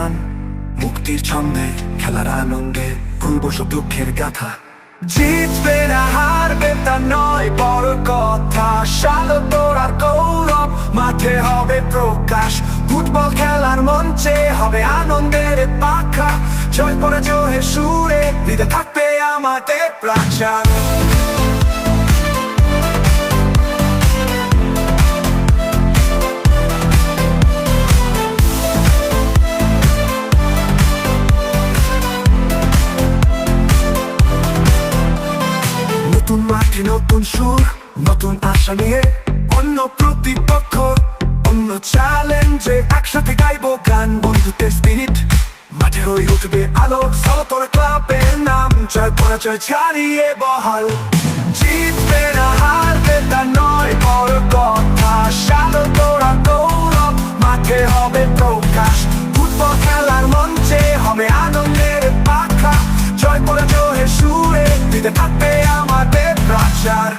গান, মুক্তির ছন্দে খেলার আনন্দে ভুলব সব দুঃখের গাথা। জিতবে না, হারবে তা নয়, বড় কথা, শালো তোরার গৌরব মাঠে হবে প্রকাশ। ফুটবল খেলার মঞ্চে হবে আনন্দের পাখা। জয় পরে জোহে সুরে দিতে থাকবে আমাদের প্রাচার নতুন মাঠে নতুন সুর, নতুন আশা নিয়ে অন্য প্রতিপক্ষ, অন্য চ্যালেঞ্জে একসাথে গাইবো গান, বন্ধুত্বের স্পিরিট মাঠে হয়ে উঠবে আলো সলতর ক্লাবের নাম, জয় পরাজয় ছাড়িয়ে বহাল। জিতবে না, হারবে তা নয়, বড় কথা। তোরা গৌরব, মাঠে হবে প্রকাশ। ফুটবল খেলার মঞ্চে হবে আনন্দের পাখা। জয় পরাজয়ের সুরে দিতে থাকবে আমাদের প্রাচার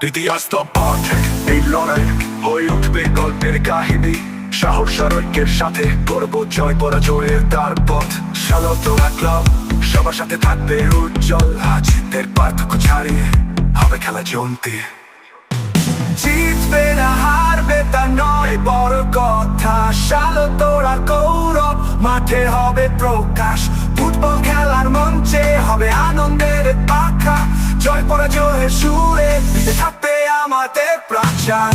দ্বিতীয় পাঠক এই হয়ে উঠবে গল্পের কাহিনী সাহস সরৈক্যের সাথে করব জয় পরাজয়ের তার পথ শালত ক্লাব সবার সাথে থাকবে উজ্জ্বল হাজিদের পার্থক্য ছাড়িয়ে হবে খেলা জমতে জিতবে না হারবে তা নয় বড় কথা শালো গৌরব মাঠে হবে প্রকাশ ফুটবল খেলার মঞ্চে হবে আনন্দের পরাজয়ের সুরে দিতে থাকবে আমাদের প্রাচার